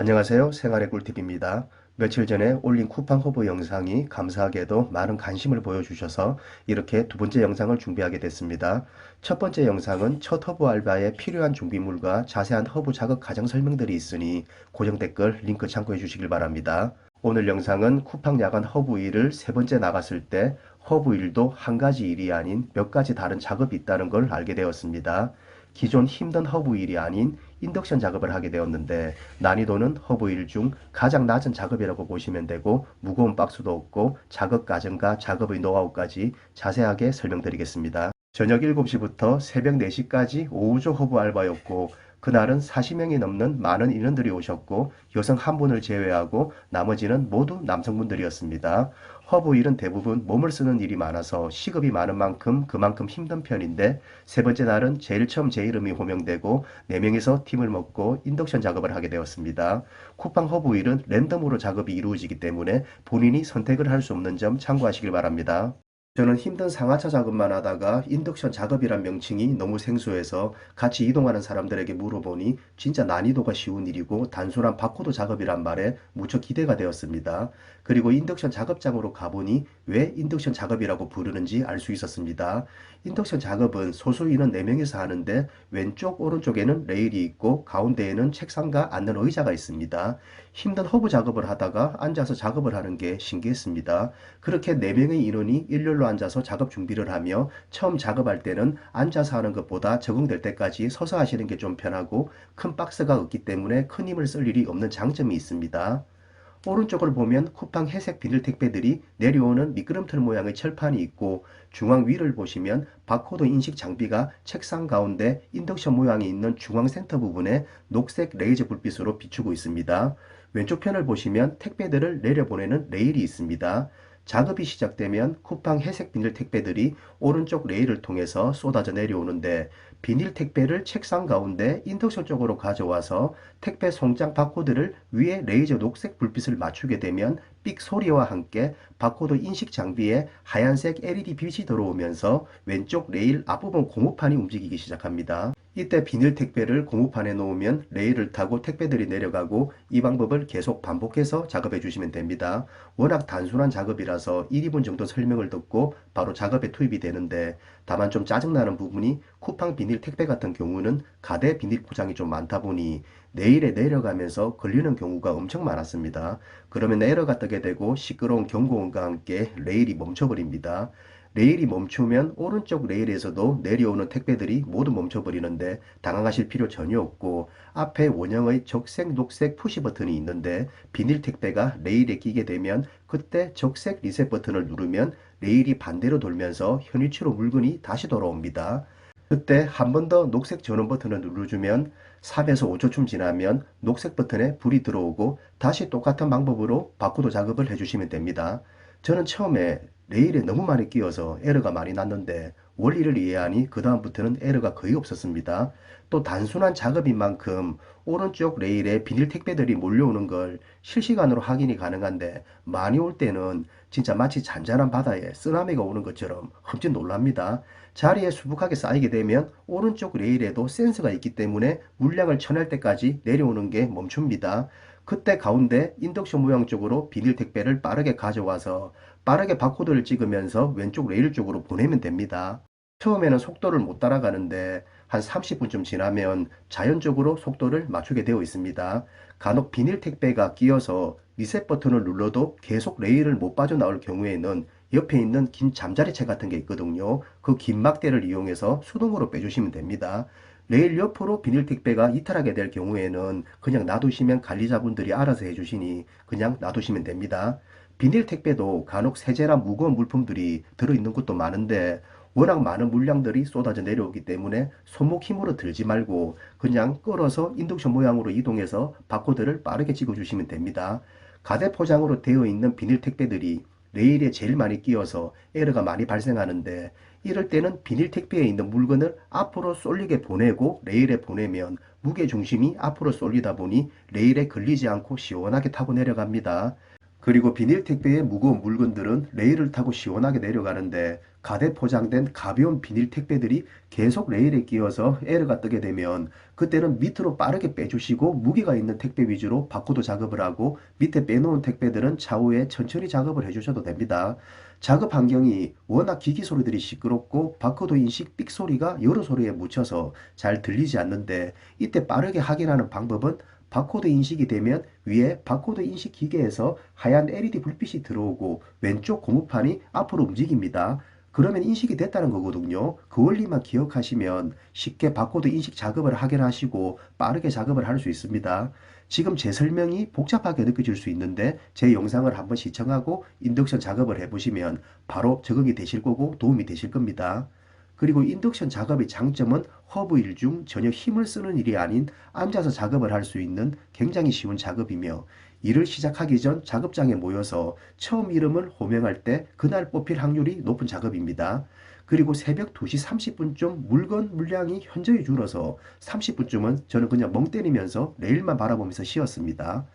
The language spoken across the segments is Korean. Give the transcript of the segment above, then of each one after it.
안녕하세요. 생활의 꿀팁입니다. 며칠 전에 올린 쿠팡 허브 영상이 감사하게도 많은 관심을 보여주셔서 이렇게 두 번째 영상을 준비하게 됐습니다. 첫 번째 영상은 첫 허브 알바에 필요한 준비물과 자세한 허브 작업 과정 설명들이 있으니 고정 댓글 링크 참고해 주시길 바랍니다. 오늘 영상은 쿠팡 야간 허브 일을 세 번째 나갔을 때 허브 일도 한 가지 일이 아닌 몇 가지 다른 작업이 있다는 걸 알게 되었습니다. 기존 힘든 허브 일이 아닌 인덕션 작업을 하게 되었는데 난이도는 허브 일 중 가장 낮은 작업이라고 보시면 되고 무거운 박스도 없고 작업 과정과 작업의 노하우까지 자세하게 설명드리겠습니다. 저녁 7시부터 새벽 4시까지 오후조 허브 알바였고 그날은 40명이 넘는 많은 인원들이 오셨고 여성 한 분을 제외하고 나머지는 모두 남성분들이었습니다. 허브 일은 대부분 몸을 쓰는 일이 많아서 시급이 많은 만큼 그만큼 힘든 편인데 세 번째 날은 제일 처음 제 이름이 호명되고 4명이서 팀을 먹고 인덕션 작업을 하게 되었습니다. 쿠팡 허브 일은 랜덤으로 작업이 이루어지기 때문에 본인이 선택을 할 수 없는 점 참고하시길 바랍니다. 저는 힘든 상하차 작업만 하다가 인덕션 작업이란 명칭이 너무 생소해서 같이 이동하는 사람들에게 물어보니 진짜 난이도가 쉬운 일이고 단순한 바코드 작업이란 말에 무척 기대가 되었습니다. 그리고 인덕션 작업장으로 가보니 왜 인덕션 작업이라고 부르는지 알 수 있었습니다. 인덕션 작업은 소수 인원 4명이서 하는데 왼쪽 오른쪽에는 레일이 있고 가운데에는 책상과 앉는 의자가 있습니다. 힘든 허브 작업을 하다가 앉아서 작업을 하는 게 신기했습니다. 그렇게 4명의 인원이 일렬로 앉아서 작업 준비를 하며 처음 작업할 때는 앉아서 하는 것보다 적응될 때까지 서서 하시는 게 좀 편하고 큰 박스가 없기 때문에 큰 힘을 쓸 일이 없는 장점이 있습니다. 오른쪽을 보면 쿠팡 회색 비닐 택배들이 내려오는 미끄럼틀 모양의 철판이 있고 중앙 위를 보시면 바코드 인식 장비가 책상 가운데 인덕션 모양이 있는 중앙 센터 부분에 녹색 레이저 불빛으로 비추고 있습니다. 왼쪽 편을 보시면 택배들을 내려보내는 레일이 있습니다. 작업이 시작되면 쿠팡 회색 비닐 택배들이 오른쪽 레일을 통해서 쏟아져 내려오는데 비닐 택배를 책상 가운데 인덕션 쪽으로 가져와서 택배 송장 바코드를 위에 레이저 녹색 불빛을 맞추게 되면 삑 소리와 함께 바코드 인식 장비에 하얀색 LED 빛이 들어오면서 왼쪽 레일 앞부분 고무판이 움직이기 시작합니다. 이때 비닐 택배를 고무판에 놓으면 레일을 타고 택배들이 내려가고 이 방법을 계속 반복해서 작업해 주시면 됩니다. 워낙 단순한 작업이라서 1, 2분 정도 설명을 듣고 바로 작업에 투입이 되는데 다만 좀 짜증나는 부분이 쿠팡 비닐 택배 같은 경우는 가대 비닐 포장이 좀 많다 보니 내일에 내려가면서 걸리는 경우가 엄청 많았습니다. 그러면 에러가 뜨게 되고 시끄러운 경고음과 함께 레일이 멈춰버립니다. 레일이 멈추면 오른쪽 레일에서도 내려오는 택배들이 모두 멈춰버리는데 당황하실 필요 전혀 없고 앞에 원형의 적색 녹색 푸시 버튼이 있는데 비닐 택배가 레일에 끼게 되면 그때 적색 리셋 버튼을 누르면 레일이 반대로 돌면서 현위치로 물건이 다시 돌아옵니다. 그때 한 번 더 녹색 전원 버튼을 눌러주면 3에서 5초쯤 지나면 녹색 버튼에 불이 들어오고 다시 똑같은 방법으로 바코드 작업을 해주시면 됩니다. 저는 처음에 레일에 너무 많이 끼어서 에러가 많이 났는데 원리를 이해하니 그 다음부터는 에러가 거의 없었습니다. 또 단순한 작업인 만큼 오른쪽 레일에 비닐 택배들이 몰려오는 걸 실시간으로 확인이 가능한데 많이 올 때는 진짜 마치 잔잔한 바다에 쓰나미가 오는 것처럼 흠칫 놀랍니다. 자리에 수북하게 쌓이게 되면 오른쪽 레일에도 센서가 있기 때문에 물량을 쳐낼 때까지 내려오는 게 멈춥니다. 그때 가운데 인덕션 모양 쪽으로 비닐 택배를 빠르게 가져와서 빠르게 바코드를 찍으면서 왼쪽 레일 쪽으로 보내면 됩니다. 처음에는 속도를 못 따라가는데 한 30분쯤 지나면 자연적으로 속도를 맞추게 되어 있습니다. 간혹 비닐 택배가 끼어서 리셋 버튼을 눌러도 계속 레일을 못 빠져나올 경우에는 옆에 있는 긴 잠자리채 같은 게 있거든요. 그 긴 막대를 이용해서 수동으로 빼주시면 됩니다. 레일 옆으로 비닐 택배가 이탈하게 될 경우에는 그냥 놔두시면 관리자분들이 알아서 해주시니 그냥 놔두시면 됩니다. 비닐 택배도 간혹 세제나 무거운 물품들이 들어있는 것도 많은데 워낙 많은 물량들이 쏟아져 내려오기 때문에 손목 힘으로 들지 말고 그냥 끌어서 인덕션 모양으로 이동해서 바코드를 빠르게 찍어주시면 됩니다. 가대 포장으로 되어 있는 비닐 택배들이 레일에 제일 많이 끼어서 에러가 많이 발생하는데 이럴 때는 비닐 택배에 있는 물건을 앞으로 쏠리게 보내고 레일에 보내면 무게 중심이 앞으로 쏠리다 보니 레일에 걸리지 않고 시원하게 타고 내려갑니다. 그리고 비닐 택배의 무거운 물건들은 레일을 타고 시원하게 내려가는데 가대 포장된 가벼운 비닐 택배들이 계속 레일에 끼어서 에러가 뜨게 되면 그때는 밑으로 빠르게 빼주시고 무게가 있는 택배 위주로 바코드 작업을 하고 밑에 빼놓은 택배들은 차후에 천천히 작업을 해주셔도 됩니다. 작업 환경이 워낙 기기 소리들이 시끄럽고 바코드 인식 삑 소리가 여러 소리에 묻혀서 잘 들리지 않는데 이때 빠르게 확인하는 방법은 바코드 인식이 되면 위에 바코드 인식 기계에서 하얀 LED 불빛이 들어오고 왼쪽 고무판이 앞으로 움직입니다. 그러면 인식이 됐다는 거거든요. 그 원리만 기억하시면 쉽게 바코드 인식 작업을 하긴 하시고 빠르게 작업을 할 수 있습니다. 지금 제 설명이 복잡하게 느껴질 수 있는데 제 영상을 한번 시청하고 인덕션 작업을 해보시면 바로 적응이 되실 거고 도움이 되실 겁니다. 그리고 인덕션 작업의 장점은 허브 일 중 전혀 힘을 쓰는 일이 아닌 앉아서 작업을 할 수 있는 굉장히 쉬운 작업이며 일을 시작하기 전 작업장에 모여서 처음 이름을 호명할 때 그날 뽑힐 확률이 높은 작업입니다. 그리고 새벽 2시 30분쯤 물건 물량이 현저히 줄어서 30분쯤은 저는 그냥 멍 때리면서 레일만 바라보면서 쉬었습니다.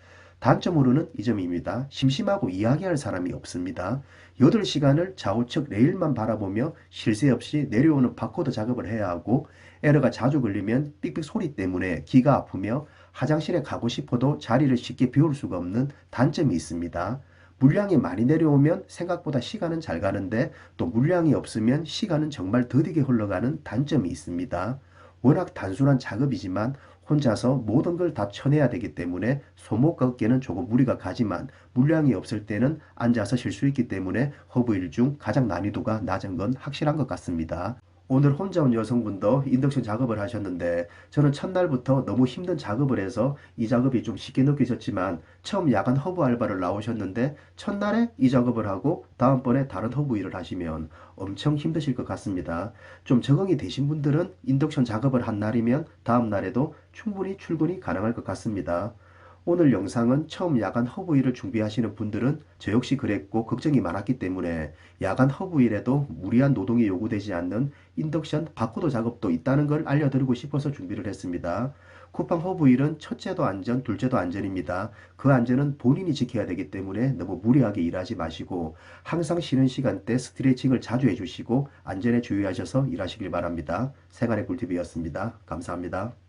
단점으로는 이 점입니다. 심심하고 이야기할 사람이 없습니다. 8시간을 좌우측 레일만 바라보며 쉴 새 없이 내려오는 바코드 작업을 해야 하고 에러가 자주 걸리면 삑삑 소리 때문에 귀가 아프며 화장실에 가고 싶어도 자리를 쉽게 비울 수가 없는 단점이 있습니다. 물량이 많이 내려오면 생각보다 시간은 잘 가는데 또 물량이 없으면 시간은 정말 더디게 흘러가는 단점이 있습니다. 워낙 단순한 작업이지만 혼자서 모든 걸 다 쳐내야 되기 때문에 소목 걷기에는 조금 무리가 가지만 물량이 없을 때는 앉아서 쉴 수 있기 때문에 허브 일 중 가장 난이도가 낮은 건 확실한 것 같습니다. 오늘 혼자 온 여성분도 인덕션 작업을 하셨는데 저는 첫날부터 너무 힘든 작업을 해서 이 작업이 좀 쉽게 느껴졌지만 처음 야간 허브 알바를 나오셨는데 첫날에 이 작업을 하고 다음번에 다른 허브 일을 하시면 엄청 힘드실 것 같습니다. 좀 적응이 되신 분들은 인덕션 작업을 한 날이면 다음 날에도 충분히 출근이 가능할 것 같습니다. 오늘 영상은 처음 야간 허브일을 준비하시는 분들은 저 역시 그랬고 걱정이 많았기 때문에 야간 허브일에도 무리한 노동이 요구되지 않는 인덕션 바코드 작업도 있다는 걸 알려드리고 싶어서 준비를 했습니다. 쿠팡 허브일은 첫째도 안전, 둘째도 안전입니다. 그 안전은 본인이 지켜야 되기 때문에 너무 무리하게 일하지 마시고 항상 쉬는 시간대 스트레칭을 자주 해주시고 안전에 주의하셔서 일하시길 바랍니다. 생활의 꿀팁이었습니다. 감사합니다.